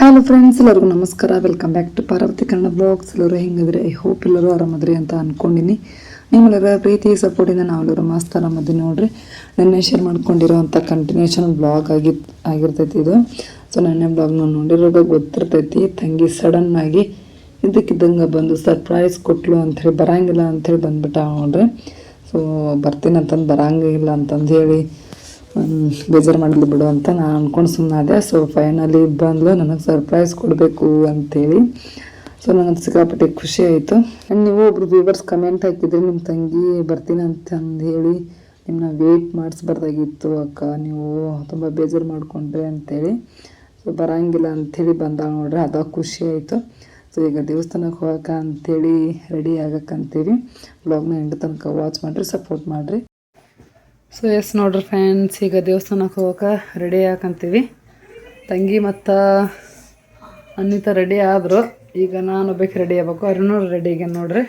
Hello friends ಎಲ್ಲರಿಗೂ ನಮಸ್ಕಾರ. Welcome back to Parvathi Kannada blogs ಎಲ್ಲರೂ ಹೆಂಗಿದ್ರೆ ಐ ಹೋಪ್ ಎಲ್ಲರೂ ಆರಾಮದ್ರಿ ಅಂತ ಅಂದ್ಕೊಂಡಿನಿ ನಿಮ್ಮೆಲ್ಲರ ಪ್ರೀತಿ ಸಪೋರ್ಟಿಂದ ನಾವೆಲ್ಲರೂ ಮಸ್ತ್ ಆರಾಮದಿ ನೋಡ್ರಿ. ನೆನ್ನೆ ಶೇರ್ ಮಾಡ್ಕೊಂಡಿರೋವಂಥ ಕಂಟಿನ್ಯೂಷನ್ ಬ್ಲಾಗ್ ಆಗಿ ಆಗಿರ್ತೈತಿ ಇದು. ಸೊ ನೆನ್ನೆ ಬ್ಲಾಗ್ನ ನೋಡಿರೋದಾಗ ಗೊತ್ತಿರ್ತೈತಿ. ತಂಗಿ ಸಡನ್ ಆಗಿ ಇದ್ದಕ್ಕಿದ್ದಂಗೆ ಬಂದು ಸರ್ಪ್ರೈಸ್ ಕೊಟ್ಲು ಅಂಥೇಳಿ ಬರಂಗಿಲ್ಲ ಅಂಥೇಳಿ ಬಂದ್ಬಿಟ್ಟ ನೋಡ್ರಿ. ಸೊ ಬರ್ತೀನಿ ಅಂತಂದು ಬರಂಗಿಲ್ಲ ಅಂತಂದು ಹೇಳಿ ಬೇಜಾರು ಮಾಡಲಿ ಬಿಡು ಅಂತ ನಾನು ಅಂದ್ಕೊಂಡು ಸುಮ್ಮನಾದೆ ಸೊ ಫೈನಲಿ ಬಂದ್ಲು. ನನಗೆ ಸರ್ಪ್ರೈಸ್ ಕೊಡಬೇಕು ಅಂತೇಳಿ. ಸೊ ನನಗೆ ಸಿಕ್ಕಾಪಟ್ಟೆ ಖುಷಿ ಆಯಿತು. ಆ್ಯಂಡ್ ನೀವು ಒಬ್ರು ವ್ಯೂವರ್ಸ್ ಕಮೆಂಟ್ ಹಾಕಿದ್ರಿ ನಿಮ್ಮ ತಂಗಿ ಬರ್ತೀನಿ ಅಂತಂದು ಹೇಳಿ ನಿಮ್ಮನ್ನ ವೆಯ್ಟ್ ಮಾಡಿಸ್ಬಾರ್ದಾಗಿತ್ತು ಅಕ್ಕ. ನೀವು ತುಂಬ ಬೇಜಾರು ಮಾಡಿಕೊಂಡ್ರೆ ಅಂತೇಳಿ. ಸೊ ಬರಂಗಿಲ್ಲ ಅಂಥೇಳಿ ಬಂದಾಗ ನೋಡ್ರಿ ಅದ ಖುಷಿ ಆಯಿತು. ಸೊ ಈಗ ದೇವಸ್ಥಾನಕ್ಕೆ ಹೋಗಕ್ಕೆ ಅಂಥೇಳಿ ರೆಡಿ ಆಗಕ್ಕಂತೀವಿ ಬ್ಲಾಗ್ನ ಎಂಡ್ ತನಕ ವಾಚ್ ಮಾಡಿರಿ ಸಪೋರ್ಟ್ ಮಾಡಿರಿ. ಸೊ ಎಸ್ ನೋಡ್ರಿ ಫ್ರೆಂಡ್ಸ್ ಈಗ ದೇವಸ್ಥಾನಕ್ಕೆ ಹೋಗೋಕೆ ರೆಡಿ ಹಾಕಂತೀವಿ ತಂಗಿ ಮತ್ತು ಅನ್ನಿತ ರೆಡಿ ಆದರು. ಈಗ ನಾನು ಬೇಕು ರೆಡಿ ಆಗ್ಬೇಕು. ರೆಡಿ ಈಗ ನೋಡ್ರಿ.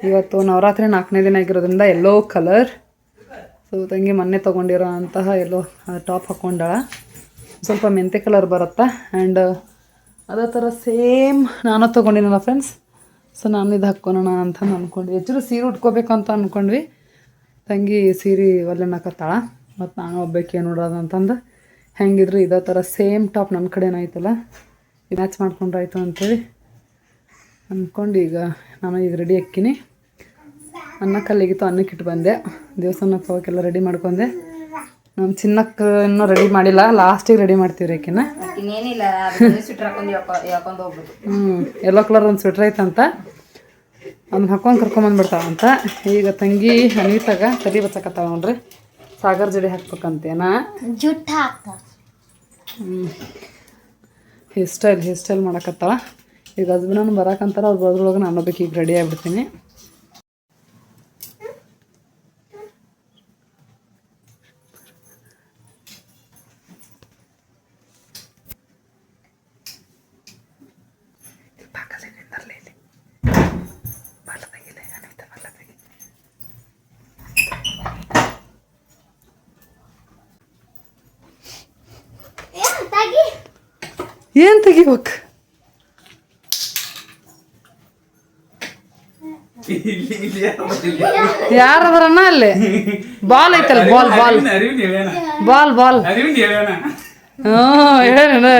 ಇವತ್ತು ನವರಾತ್ರಿ ನಾಲ್ಕನೇ ದಿನ ಆಗಿರೋದ್ರಿಂದ ಎಲ್ಲೋ ಕಲರ್ ಸೊ ತಂಗಿ ಮೊನ್ನೆ ತೊಗೊಂಡಿರೋ ಅಂತಹ ಎಲ್ಲೋ ಟಾಪ್ ಹಾಕ್ಕೊಂಡಾಳ ಸ್ವಲ್ಪ ಮೆಂತೆ ಕಲರ್ ಬರುತ್ತಾ? ಆ್ಯಂಡ್ ಅದೇ ಥರ ಸೇಮ್ ನಾನು ತೊಗೊಂಡಿನಲ್ಲ ಫ್ರೆಂಡ್ಸ್ ಸೊ ನಾನು ಇದು ಹಾಕ್ಕೊಳೋಣ ಅಂತ ಅಂದ್ಕೊಂಡ್ವಿ ಹೆಚ್ಚು ಸೀರೆ ಉಟ್ಕೋಬೇಕು ಅಂತ ಅಂದ್ಕೊಂಡ್ವಿ. ತಂಗಿ ಸೀರೆ ಒಲ್ಲೆನಕತ್ತಾಳ ಮತ್ತು ನಾನು ಒಬ್ಬಕ್ಕೆ ನೋಡೋದು ಅಂತಂದು ಹೆಂಗಿದ್ರು? ಇದೇ ಥರ ಸೇಮ್ ಟಾಪ್ ನನ್ನ ಕಡೆನೇ ಐತಲ್ಲ? ಮ್ಯಾಚ್ ಮಾಡ್ಕೊಂಡ್ರಾಯ್ತು ಅಂತೇಳಿ ಅಂದ್ಕೊಂಡು ಈಗ ನಾನು ಈಗ ರೆಡಿ ಅಕ್ಕಿನಿ ಅನ್ನ ಕಲ್ಲಿಗಿತ್ತು ಅನ್ನಕ್ಕೆ ಇಟ್ಟು ಬಂದೆ. ದೇವಸ್ಥಾನಕ್ಕೆ ಹೋಗೋಕ್ಕೆಲ್ಲ ರೆಡಿ ಮಾಡ್ಕೊಂಡೆ. ನಮ್ಮ ಚಿನ್ನಕ್ಕ ಇನ್ನೂ ರೆಡಿ ಮಾಡಿಲ್ಲ ಲಾಸ್ಟಿಗೆ ರೆಡಿ ಮಾಡ್ತೀವಿ ಆಕಿನ. ಯಾಕೊಂಡು ಹೋಗ್ಬೋದು ಹ್ಞೂ ಎಲ್ಲೋ ಕಲರ್ ಒಂದು ಸ್ವೆಟ್ರ್ ಐತಂತ. ಅದನ್ನ ಹಾಕೊಂಡು ಕರ್ಕೊಂಬಂದ್ಬಿಡ್ತಾವಂತ ಈಗ ತಂಗಿ ಅನಿತಾಗ ತಲೆ ಬಚ್ಚಕತ್ತಾವ ನೋಡ್ರಿ. ಸಾಗರ್ ಜಡಿ ಹಾಕ್ಬೇಕಂತೇನಾ? ಜುಟ್ಟ ಹಾಕ್ತ ಹೇರ್ ಸ್ಟೈಲ್ ಹೇರ್ ಸ್ಟೈಲ್ ಮಾಡಕತ್ತಾವ ಈಗ ಹಸ್ಬೆಂಡ್ ಬರಾಕಂತಾರ ಅವ್ರು ಬರೋದ್ರೊಳಗೆ ನಾನು ಬೇಕು ಈಗ ರೆಡಿ ಆಗ್ಬಿಡ್ತೀನಿ. ಏನು ತೆಗಿಬೇಕು ಯಾರದ್ರನ್ನ ಅಲ್ಲಿ ಬಾಲ್ ಐತಲ್ಲ ಬಾಲ್ ಬಾಲ್ ಅರಿವಿನ ಹೇಳ್ಯಾನ ಬಾಲ್ ಬಾಲ್ ಅರಿವಿನ ಹೇಳ್ಯಾನ ಹ್ಞೂ ಹೇಳ ಏನು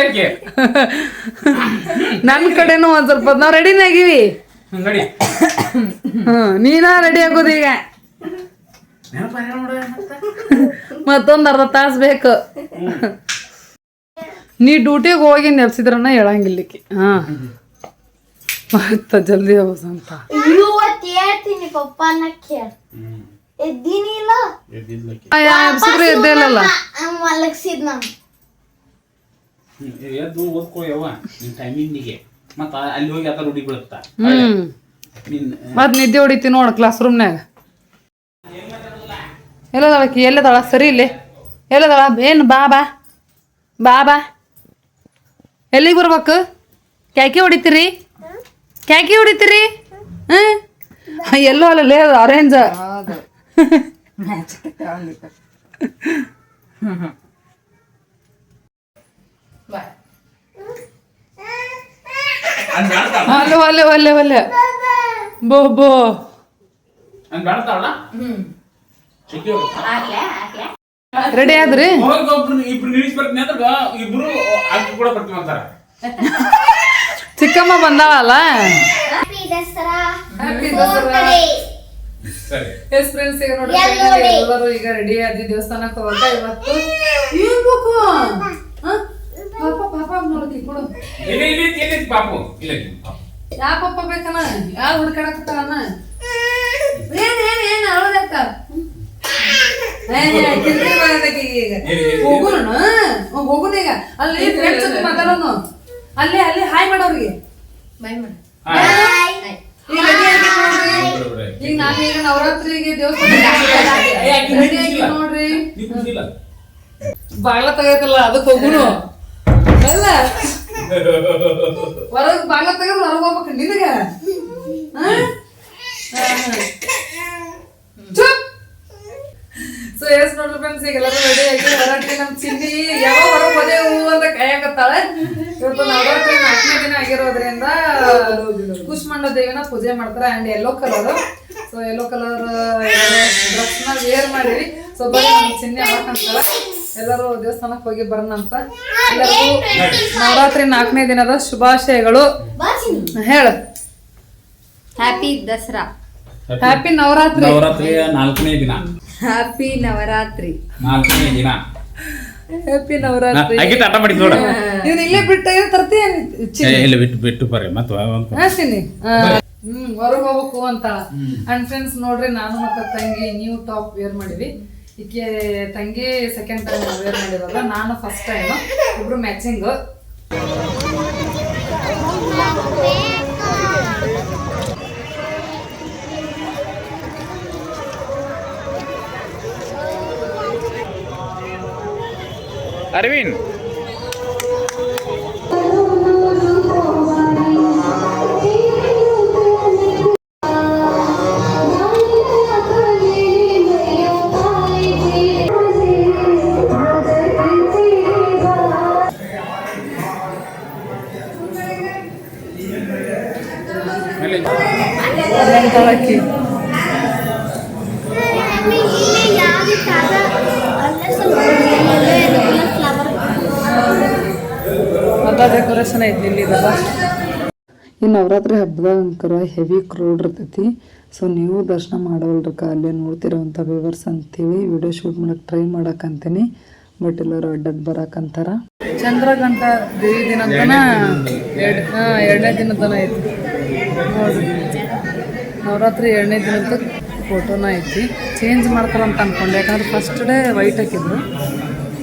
ಆಕೆ ನನ್ನ ಕಡೆನೂ ಒಂದು ಸ್ವಲ್ಪ ನಾವ್ ರೆಡಿನೇ ಆಗಿವಿ? ನೀನಾ ರೆಡಿ ಆಗೋದು ಈಗ? ಮತ್ತೊಂದ್ ಅರ್ಧ ತಾಸು ಬೇಕು. ನೀ ಡ್ಯೂಟಿಗೆ ಹೋಗಿ ನೆಪ್ಸಿದ್ರನ್ನ ಹೇಳಂಗಿಲ್ಲಕ್ಕೆ ಹಾ. ಮತ್ತೆ ಜಲ್ದಿ ಹೋಗ್ಸ ಸಂತ. ಇವತ್ತು ಹೇಳ್ತೀನಿ ಪಪ್ಪನ ಕೇಳ. ಎದ್ದೀನಿ ಇಲ್ಲ ಎಬ್ಸಿದ್ರೆ ಎದ್ದೇ ಇಲ್ಲಲ್ಲ ಮಲಗಿಸಿದ್ ನಾನು. ಎದ್ದು ಓದ್ಕೋ ಯವ್ವ ನಿನ್ ಟೈಮಿಂಗಿಗೆ ಮತ್ತ ಅಲ್ಲಿ ಹೋಗಿ ಆತ ರೂಢಿ ಬೀಳುತ್ತ. ಹ್ಮ್. ನಿನ್ ಮತ್ತೆ ನಿದ್ದೆ ಹೊಡಿತಿ ನೋಡ ಕ್ಲಾಸ್ ರೂಮ್ನ್ಯಾಗ ಎಲ್ಲದಾಳಕಿ ಎಲ್ಲದಳ ಸರಿ ಇಲ್ಲಿ. ಎಲ್ಲದಳ ಏನು ಬಾ ಬಾ. ಬಾ ಬಾ. ಎಲ್ಲಿಗೆ ಬರ್ಬೇಕು? ಕ್ಯಾಕಿ ಹೊಡಿತೀರಿ? ಕ್ಯಾಕಿ ಹೊಡಿತೀರಿ? ಹ್ಞೂ ಎಲ್ಲೋ ಲೇ ಆರೆಂಜ್ ಅಲ್ಲೇ ಒಲ್ಲೆ ಒಲ್ಲೆ ಒಲ್ಲೆ ಬೋ ಬೋ. ರೆಡಿ ಆದ್ರಿ? ಚಿಕ್ಕಮ್ಮ ಬಂದಾಳಲ್ಲ? ಹ್ಯಾಪಿ ದಸರಾ. ಸರಿ ಎಸ್ ಫ್ರೆಂಡ್ಸ್ ಈಗ ನೋಡಿ. ಎಲ್ಲರೂ ಈಗ ರೆಡಿ ಆದಿ ದೇವಸ್ಥಾನಕ್ಕೆ ಹೋಗ ಇವತ್ತು. ಏನ್ ಬೇಕು ಹ? ಪಾಪ ಪಾಪ ಕೊಡು. ಇಲ್ಲಿ ಇಲ್ಲಿ ಇಲ್ಲಿ ಪಾಪು ಇಲ್ಲ. ಇಲ್ಲಿ ಪಾಪು. ಯಾ ಪಪ್ಪ ಬೇಕನ ಯಾರು ಹುಡ್ಕಾಡಕತ್ತಾನ ಏನ್ ಏನ್ ಏನ್ ಅವಳದಕ್ಕ ಈಗ. ಹೋಗುಣ ಹೋಗುಣ ಈಗ. ಅಲ್ಲಿ ಫ್ರೆಂಡ್ಸ್ ಜೊತೆ ಮಾತಾಡೋನು. ಅಲ್ಲೇ ಅಲ್ಲಿ ಹಾಯ್ ಮಾಡೋರಿಗೆ. ಬಾಯ್ ಮಾಡ ಈಗ ನವರಾತ್ರಿಗೆ ದೇವಸ್ಥಾನ ನೋಡ್ರಿ ಬಾಗ್ಲ ತೆಗೈತಲ್ಲ ಅದಕ್ಕೆ ಹೋಗುನು ಅಲ್ಲ ಹೊರಗ್ ಬಾಗ್ಲ ತೆಗೆದು ಹೊರಗೆ ಹೋಗ್ಬೇಕು ನಿನಗ ಸೊ ಎಸ್ ನೋಡ್ರಿ ಫ್ರೆಂಡ್ಸ್ ಈಗ ಎಲ್ಲರೂ ರೆಡಿ ಆಗಿ ನವರಾತ್ರಿ ನಮ್ ಚಿನ್ನಿ ಯಾವ ಹೊರಗೆ ಹೋದೆವು ಅಂತ ಕಾಯಕತ್ತಾಳೆ ಇವತ್ತು ನವರಾತ್ರಿ ನಾಲ್ಕನೇ ದಿನ ಆಗಿರೋದ್ರಿಂದ ಕುಶ್ಮಂಡ ದೇವಿನ ಪೂಜೆ ಮಾಡ್ತಾರೆ and yellow colour so yellow colour ಡ್ರೆಸ್ನ wear ಮಾಡಿರಿ. ಸೊ ಬರೀ ನಮ್ ಚಿಹ್ನೆ ಹಾಕಂತಾರ ಎಲ್ಲರೂ ದೇವಸ್ಥಾನಕ್ಕೆ ಹೋಗಿ ಬರೋಣ ಅಂತ. ಎಲ್ಲರಿಗೂ ನವರಾತ್ರಿ ನಾಲ್ಕನೇ ದಿನದ ಶುಭಾಶಯಗಳು. ಹೇಳು. ಹ್ಯಾಪಿ ದಸರಾ. ಹ್ಯಾಪಿ ನವರಾತ್ರಿ. ನವರಾತ್ರಿಯ ನಾಲ್ಕನೇ ದಿನ. ಹ್ಯಾಪಿ ನವರಾತ್ರಿ. ನಾಲ್ಕನೇ ದಿನ. ಹ್ಯಾಪಿ ನವರಾತ್ರಿ. ಆಗಿತ್ತು ಆಟ ಮಾಡಿ ನೋಡ. ಇವ್ನು ಇಲ್ಲೇ ಬಿಟ್ಟು ತರ್ತೀಯ ಇಲ್ಲ ಬಿಟ್ಟು ಬಿಟ್ಟು ಬರ್ರಿ ಮತ್ತೆ ಹಾಸ್ತೀನಿ ಹ್ಮ್ ಹೊರಗೆ ಹೋಗ್ಬೇಕು ಅಂತ. ಅಂಡ್ ಫ್ರೆಂಡ್ಸ್ ನೋಡ್ರಿ ನಾನು ಮತ್ತೆ ತಂಗಿ ನೀವು ಟಾಪ್ ವೇರ್ ಮಾಡಿವಿ ಈಕೆ ತಂಗಿ ಸೆಕೆಂಡ್ ಟೈಮ್ ವೇರ್ ಮಾಡಿರಲ್ಲ ನಾನು ಫಸ್ಟ್ ಟೈಮ್ ಇಬ್ರು ಮ್ಯಾಚಿಂಗ್ ಅರವಿಂದ್. ಡೆಕೋರೇಷನ್ ಐತಿ ಇಲ್ಲಿ ಈ ನವರಾತ್ರಿ ಹಬ್ಬದ ಅಂಕರ ಹೆವಿ ಕ್ರೌಡ್ ಇರ್ತೈತಿ. ಸೊ ನೀವು ದರ್ಶನ ಮಾಡೋಲ್ರಕ್ಕ ಅಲ್ಲೇ ನೋಡ್ತಿರೋವಂಥ ವ್ಯೂವರ್ಸ್ ಅಂತೀವಿ ವಿಡಿಯೋ ಶೂಟ್ ಮಾಡಕ್ಕೆ ಟ್ರೈ ಮಾಡಕ್ಕಂತೀನಿ. ಬಟ್ ಎಲ್ಲರೂ ಅಡ್ಡಕ್ಕೆ ಬರಕಂತಾರ. ಚಂದ್ರಗಂಟ ದೇವಿ ದಿನ ಎರಡನೇ ದಿನ ತನ ಐತಿ ನವರಾತ್ರಿ ಎರಡನೇ ದಿನದ ಫೋಟೋನ ಐತಿ. ಚೇಂಜ್ ಮಾಡ್ತಾರಂತ ಅನ್ಕೊಂಡೆ. ಯಾಕಂದ್ರೆ ಫಸ್ಟ್ ಡೇ ವೈಟ್ ಹಾಕಿದ್ರು.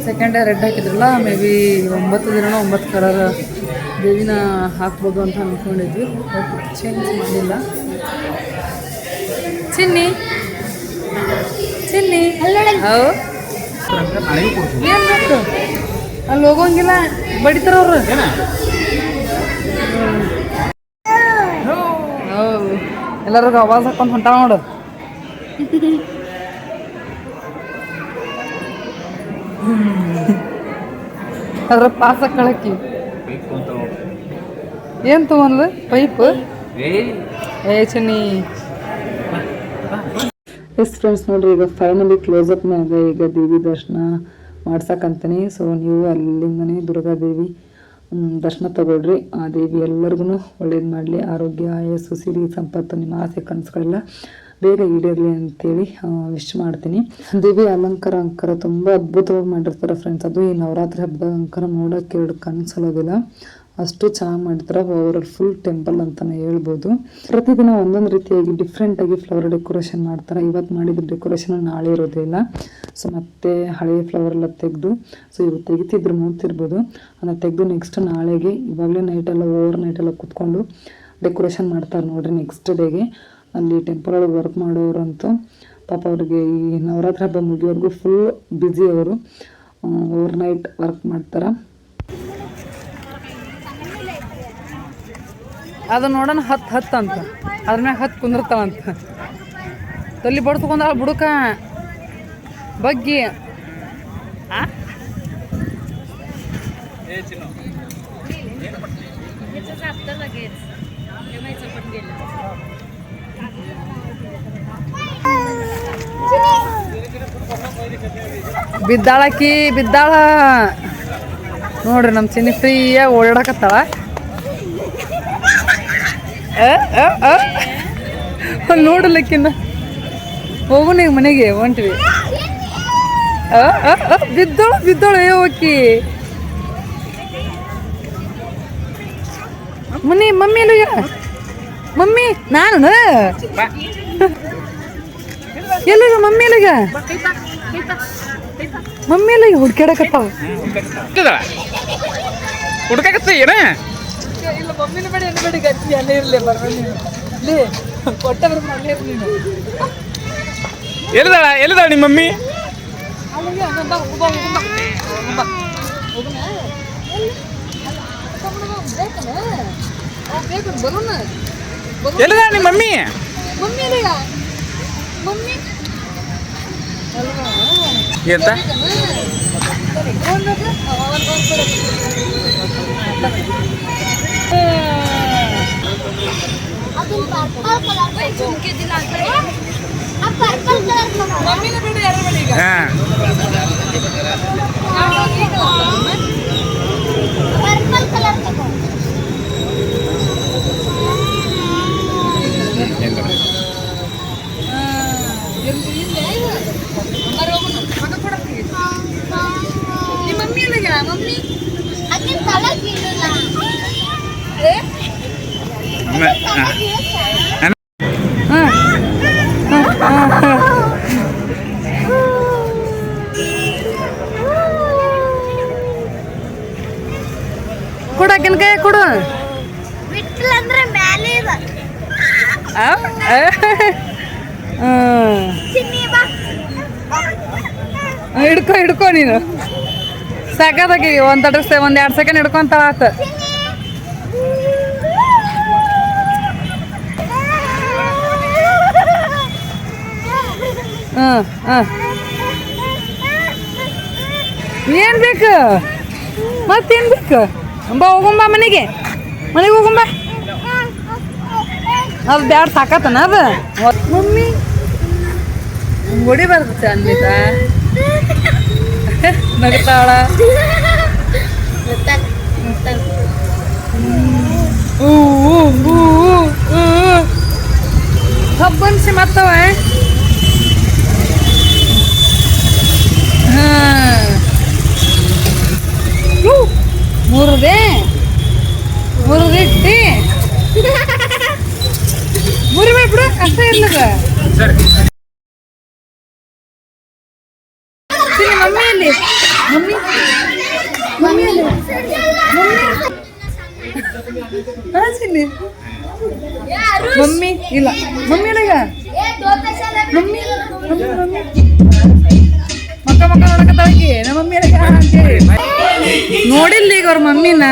ಸೆಕೆಂಡ್ ಡೇ ರೆಡ್ ಹಾಕಿದ್ರಲ್ಲ ಮೇ ಬಿ ಒಂಬತ್ತು ದಿನ ಒಂಬತ್ತು ಕಲರ್ ದೇವಿನ ಹಾಕ್ಬೋದು ಅಂತ ಅಂದ್ಕೊಂಡಿದ್ವಿ ಬಟ್ ಚೇಂಜ್ ಮಾಡಿಲ್ಲ. ಚಿನ್ನಿ ಚಿನ್ನಿ. ಹೌದು. ಅಲ್ಲಿ ಹೋಗೋಂಗಿಲ್ಲ. ಬಡಿತಾರ ಅವ್ರು. ಹೌದು. ಎಲ್ಲರಿಗೂ ಆವಾಜ್ ಹಾಕೊಂಡು ಹೊಂಟ ನೋಡು. ಅದ್ರ ಪಾಸ ಕಳಕಿ. ಏನ್ ತಗೊಂಡ್ಲು ಪೈಪ್? ಏ ಚನ್ನಿ. ಎಸ್ ಫ್ರೆಂಡ್ಸ್ ನೋಡ್ರಿ ಈಗ ಫೈನಲಿ ಕ್ಲೋಸಪ್ ಮ್ಯಾಗ ಈಗ ದೇವಿ ದರ್ಶನ ಮಾಡ್ಸಕ್ಕಂತಾನೆ ಸೊ ನೀವು ಅಲ್ಲಿಂದನೇ ದುರ್ಗಾ ದೇವಿ ದರ್ಶನ ತಗೊಳ್ರಿ. ಆ ದೇವಿ ಎಲ್ಲರಿಗೂ ಒಳ್ಳೇದು ಮಾಡಲಿ. ಆರೋಗ್ಯ ಆಯಸ್ಸು ಸಿರಿ ಸಂಪತ್ತು ನಿಮ್ಮ ಆಸೆ ಕನಸುಗಳೆಲ್ಲ ಬೇಗ ಈಡೇರಲಿ ಅಂತೇಳಿ ವಿಶ್ ಮಾಡ್ತೀನಿ. ದೇವಿ ಅಲಂಕಾರ, ಅಂಕಾರ ತುಂಬ ಅದ್ಭುತವಾಗಿ ಮಾಡಿರ್ತಾರೆ ಫ್ರೆಂಡ್ಸ್ ಅದು ಈ ನವರಾತ್ರಿ ಹಬ್ಬದ ಅಂಕಾರ ನೋಡೋಕೆ ಎರಡು ಕನಸಲ್ಲೋದಿಲ್ಲ. ಅಷ್ಟು ಚೆನ್ನಾಗಿ ಮಾಡ್ತಾರೆ ಅವರ ಫುಲ್ ಟೆಂಪಲ್ ಅಂತಲೇ ಹೇಳ್ಬೋದು. ಪ್ರತಿದಿನ ಒಂದೊಂದು ರೀತಿಯಾಗಿ ಡಿಫ್ರೆಂಟಾಗಿ ಫ್ಲವರ್ ಡೆಕೋರೇಷನ್ ಮಾಡ್ತಾರೆ. ಇವತ್ತು ಮಾಡಿದ ಡೆಕೋರೇಷನ್ ನಾಳೆ ಇರೋದಿಲ್ಲ ಸೊ ಮತ್ತೆ ಹಳೆಯ ಫ್ಲವರ್ ಎಲ್ಲ ತೆಗೆದು ಸೊ ಇವತ್ತು ತೆಗಿತಿದ್ರು ನೋಡ್ತಿರ್ಬೋದು ಅದನ್ನು ತೆಗೆದು ನೆಕ್ಸ್ಟ್ ನಾಳೆಗೆ, ಇವಾಗಲೇ ನೈಟೆಲ್ಲ ಓವರ್ ನೈಟೆಲ್ಲ ಕುತ್ಕೊಂಡು ಡೆಕೋರೇಷನ್ ಮಾಡ್ತಾರೆ ನೋಡ್ರಿ ನೆಕ್ಸ್ಟ್ ಡೇಗೆ ಅಲ್ಲಿ ಟೆಂಪಲ್ ಒಳಗೆ ವರ್ಕ್ ಮಾಡೋರಂತೂ ಪಾಪ ಅವ್ರಿಗೆ ಈ ನವರಾತ್ರಿ ಹಬ್ಬ ಮುಗಿಯೋರ್ಗು ಫುಲ್ ಬ್ಯುಸಿ ಅವರು. ಓವರ್ ನೈಟ್ ವರ್ಕ್ ಮಾಡ್ತಾರೆ. ಅದು ನೋಡೋಣ ಹತ್ತು ಹತ್ತು ಅಂತ. ಅದ್ರ ಮ್ಯಾಗ ಹತ್ತು ಕುಂದಿರ್ತಾವಂತ ತಲ್ಲಿ ಬಡ್ಸ್ಕೊಂಡ ಬುಡಕ. ಬಗ್ಗಿ. ಆ? ಬಿದ್ದಾಳಕಿ, ಬಿದ್ದಾಳ. ನೋಡ್ರಿ ನಮ್ಮ ಚಿನ್ನಿ ಫ್ರೀಯಾಗಿ ಓಡಾಡಕತ್ತಾಳ. ನೋಡ್ಲಿಕ್ಕಿನ್ನ. ಹೋಗು ನೀವು ಮನೆಗೆ, ಹೊಂಟ್ವಿ. ಬಿದ್ದೋಳು ಬಿದ್ದೋಳು, ಏ, ಓಕಿ. ಮನಿ ಮಮ್ಮಿ ಮಮ್ಮಿ, ನಾನು ಎಲ್ಲಿಗ ಮಮ್ಮಿ ಎಲ್ಲಿಗ? ಮಮ್ಮಿ ಎಲ್ಲಿಗ? ಹುಡ್ಕ್ಯಾಡಕತ್ತಾವ ಹುಡುಕಾಕತ್ತ ಏನ ಇಲ್ಲ ಮಮ್ಮಿನ ಬೇಡ ಏನು? ಬೇಡ ಗಟ್ಟಿ ಅಲ್ಲೇ ಇರಲಿ ಬರ್ಬೇಡಿ ಇಲ್ಲಿ ಎಲ್ಲಿದಾಳ? ಎಲ್ಲಿದಾಳ ನಿಮ್ಮ ಮಮ್ಮಿ? ಎಲ್ಲಿದಾಳ ನಿಮ್ಮ ಮಮ್ಮಿ? ಎಂತ ಅದು ಪರ್ಪಲ್ ಕಲರ್ আমরা রোগ না ಹಿಡ್ಕೊ ಹಿಡ್ಕೊ ನೀನು. ಸಾಕಾದಾಗಿ ಒಂದು ಅಡ್ರೆಸ್, ಒಂದು ಎರಡು ಸೆಕೆಂಡ್ ಹಿಡ್ಕೊಂತಾಳ ಆತ. ಹಾಂ ಹಾಂ. ಏನು ಬೇಕು? ಮತ್ತೇನು ಬೇಕು? ಬಾ ಹೋಗುಂಬ ಮನೆಗೆ. ಮನೆಗೆ ಹೋಗುಂಬ ಅದು ಬ್ಯಾಡ ಸಾಕತ್ತನ ಅದು? ಮಮ್ಮಿ. ಹೊಡಿಬಾರ್ದು ಚಂದಿತ ನಗ್ತಾಳ ಊ ಊ, ಊ, ಊ, ಊ. ಹಬ್ಬನ್ಸಿ ಮತ್ತವ ಹಾ ಹೂ, ಮುರ್ದೆ ಮುರಿದಿಟ್ಟಿ ಮುರಿಬೇಡ ಬಿಡು ಅಷ್ಟೇ ಇರ್ಲದ ಮಮ್ಮಿ ಅಲ್ಲಿ ಮಮ್ಮಿ. ಮಮ್ಮಿ. ಅಲ್ಲಿ ಹಾ ಚಿನ್ನಿ ಮಮ್ಮಿ, ಇಲ್ಲ. ಮಮ್ಮಿ ಅಲ್ಲಿಗ ಮಮ್ಮಿ ಮಮ್ಮಿ ಮಮ್ಮಿ. ಮಕ್ಕ ಮಕ್ಕ ನೋಡಕತ್ತಾಳಕಿ ನಮ್ಮ ಮಮ್ಮಿ ಅಲ್ಲ ಅಂತೇಳಿ ನೋಡಿಲ್ಲ ಈಗ ಅವ್ರ ಮಮ್ಮಿನ.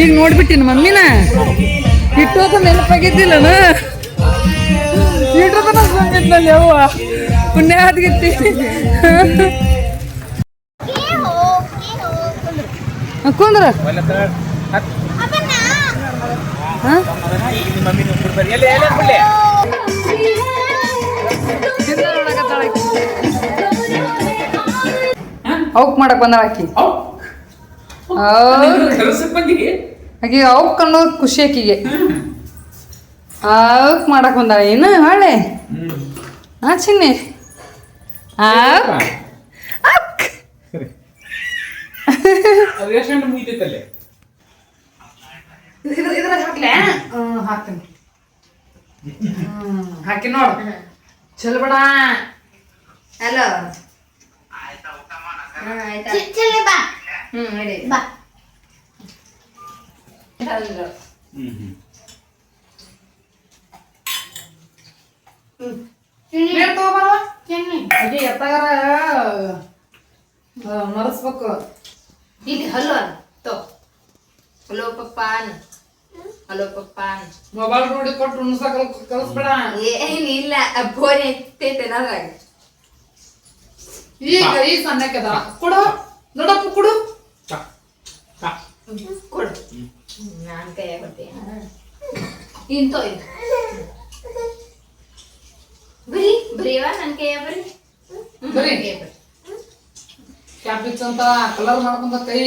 ಈಗ ನೋಡ್ಬಿಟ್ಟಿನ ಮಮ್ಮಿನ. ಇಟ್ಟೋತ ನೆನಪಾಗಿದ್ದಿಲ್ಲನ ಇಟ್ಟೋತ ಬಂದಿದ್ನಲ್ಲಿ ಯವ್ವ. ಪುಣ್ಯ ಹದ್ಗಿತ್ತಿ ಕುಂದ್ರ. ಅವಕ್ ಮಾಡಕ್ ಬಂದಾಳ ಆಕಿ. ಆಕಿ ಅವಕ್ ಅನ್ನೋದು ಖುಷಿ ಆಕಿಗೆ. ಅವಕ್ ಮಾಡಕ್ ಬಂದಾಳ. ಏನು ಹಾಳೆ? ಹಾ ಚಿನ್ನಿ? ಹಾಕಿ ನೋಡು ಚಲ್ ಬೇಡ ಹಲೋ ಹಾಂ ಆಯ್ತಾ ಚಿಲ್ಲಿ ಬಾ ಹ್ಞೂ ನಡಿ ಬಾ ಹಲೋ ಹ್ಮ್ ಹ್ಮ್ ನೀರ್ ತಗೋಬಾರ ಅದೇ ಎತ್ತಾಗಾರ ಮರಸ್ಬೇಕು. ಇಲ್ಲಿ ಹಲೋ ತೋ. ಹಲೋ ಪಪ್ಪಾನ್ ಹಲೋ ಪಪ್ಪಾನ್ ಮೊಬೈಲ್ ನೋಡಿ ಕೊಟ್ಟು ಉಣ್ಸಕ್ ಕಲಿಸ್ಬೇಡ. ಏನಿಲ್ಲ ಫೋನ್ ಎತ್ತೈತೆ ನಾವಾಗ ಈಗ ಈಗ ಸಣ್ಣಕ್ಕದ ಕೊಡು ನೋಡಪ್ಪ ಕೊಡು. ಕೊಡು. ನಾನ್ ಕೈ ಕೊಡ್ತೀನಿ. ಇಂತ ಇದು. ಬರೀ ಬರೀವಾ ನನ್ನ ಕೈಯ ಬರೀ? ಕಲರ್ ಕೈ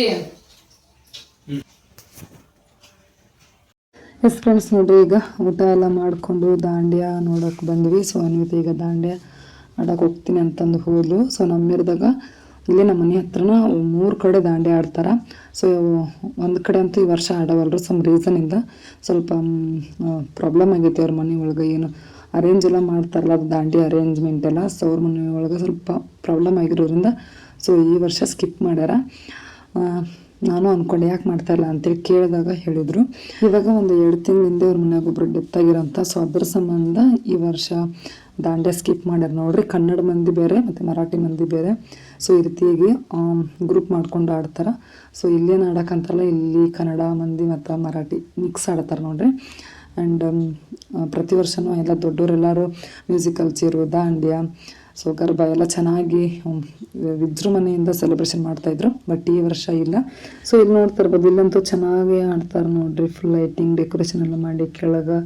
ಎಸ್ ಫ್ರೆಂಡ್ಸ್ ನೋಡ್ರಿ, ಈಗ ಊಟ ಎಲ್ಲ ಮಾಡಿಕೊಂಡು ದಾಂಡ್ಯ ನೋಡೋಕೆ ಬಂದ್ವಿ. ಸೊ ಅನ್ವಿತ ಈಗ ದಾಂಡ್ಯ ಆಡಕ್ಕೆ ಹೋಗ್ತೀನಿ ಅಂತಂದು ಹೋದ್ಲು. ಸೊ ನಮ್ಮಿರ್ದಾಗ ಇಲ್ಲಿ ನಮ್ಮ ಮನೆ ಹತ್ರನ ಮೂರು ಕಡೆ ದಾಂಡ್ಯ ಆಡ್ತಾರೆ. ಸೊ ಒಂದು ಕಡೆ ಅಂತೂ ಈ ವರ್ಷ ಆಡವಲ್ರು. ಸಮ್ ರೀಸನಿಂದ ಸ್ವಲ್ಪ ಪ್ರಾಬ್ಲಮ್ ಆಗೈತಿ ಅವ್ರ ಮನೆ ಒಳಗೆ ಏನು ಅರೇಂಜ್ ಎಲ್ಲ ಮಾಡ್ತಾರಲ್ಲ, ಅದು ದಾಂಡಿ ಅರೇಂಜ್ಮೆಂಟ್ ಎಲ್ಲ. ಸೊ ಅವ್ರ ಮನೆ ಒಳಗೆ ಸ್ವಲ್ಪ ಪ್ರಾಬ್ಲಮ್ ಆಗಿರೋದ್ರಿಂದ ಸೊ ಈ ವರ್ಷ ಸ್ಕಿಪ್ ಮಾಡ್ಯಾರ. ನಾನು ಅಂದ್ಕೊಂಡೆ ಯಾಕೆ ಮಾಡ್ತಾಯಿಲ್ಲ ಅಂತೇಳಿ ಕೇಳಿದಾಗ ಹೇಳಿದರು. ಇವಾಗ ಒಂದು ಎರಡು ತಿಂಗಳ ಹಿಂದೆ ಅವ್ರ ಮನೆಯಾಗ ಒಬ್ಬರು ಡೆತ್ ಆಗಿರೋಂಥ ಸೊ ಅದ್ರ ಸಂಬಂಧ ಈ ವರ್ಷ ದಾಂಡ್ಯ ಸ್ಕಿಪ್ ಮಾಡ್ಯಾರ ನೋಡ್ರಿ. ಕನ್ನಡ ಮಂದಿ ಬೇರೆ, ಮತ್ತು ಮರಾಠಿ ಮಂದಿ ಬೇರೆ. ಸೊ ಈ ರೀತಿಯಾಗಿ ಗ್ರೂಪ್ ಮಾಡ್ಕೊಂಡು ಆಡ್ತಾರೆ. ಸೊ ಇಲ್ಲೇನು ಆಡೋಕ್ಕಂತಾರಲ್ಲ ಇಲ್ಲಿ ಕನ್ನಡ ಮಂದಿ ಮತ್ತು ಮರಾಠಿ ಮಿಕ್ಸ್ ಆಡ್ತಾರೆ ನೋಡ್ರಿ. ಆ್ಯಂಡ್ ಪ್ರತಿ ವರ್ಷವೂ ಎಲ್ಲ ದೊಡ್ಡವರೆಲ್ಲರೂ musical chair dandiya so garba ಎಲ್ಲ ಚೆನ್ನಾಗಿ ವಿಜೃಂಭಣೆಯಿಂದ ಸೆಲೆಬ್ರೇಷನ್ ಮಾಡ್ತಾಯಿದ್ರು ಬಟ್ ಈ ವರ್ಷ ಇಲ್ಲ. ಸೊ ಇಲ್ಲಿ ನೋಡ್ತಾ ಇರ್ಬೋದು, ಇಲ್ಲಂತೂ ಚೆನ್ನಾಗಿ ಆಡ್ತಾರೆ ನೋಡ್ರಿ. ಫುಲ್ ಲೈಟಿಂಗ್ ಡೆಕೋರೇಷನ್ ಎಲ್ಲ ಮಾಡಿ ಕೆಳಗೆ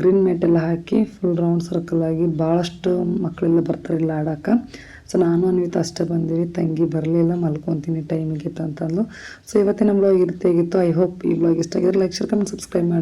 ಗ್ರೀನ್ ಮ್ಯಾಟ್ ಎಲ್ಲ ಹಾಕಿ ಫುಲ್ ರೌಂಡ್ ಸರ್ಕಲ್ ಆಗಿ ಭಾಳಷ್ಟು ಮಕ್ಕಳೆಲ್ಲ ಬರ್ತಾರೆ ಇಲ್ಲ ಆಡೋಕೆ. ಸೊ ನಾನು, ಅನ್ವಿತ ಅಷ್ಟೇ ಬಂದೀವಿ. ತಂಗಿ ಬರಲಿಲ್ಲ, ಮಲ್ಕೊತೀನಿ ಟೈಮಿಗೆ ಅಂತಂದು ಸೊ ಇವತ್ತಿನ ಬ್ಲಾಗ್ ಇರ್ತೇಗಿತ್ತು ಐ ಹೋಪ್ ಈ ಬ್ಲಾಗ್ ಇಷ್ಟ ಆಗಿದ್ರೆ ಲೈಕ್ ಶೇರ್ ಕಮೆಂಟ್ ಸಬ್ಸ್ಕ್ರೈಬ್ ಮಾಡಿ.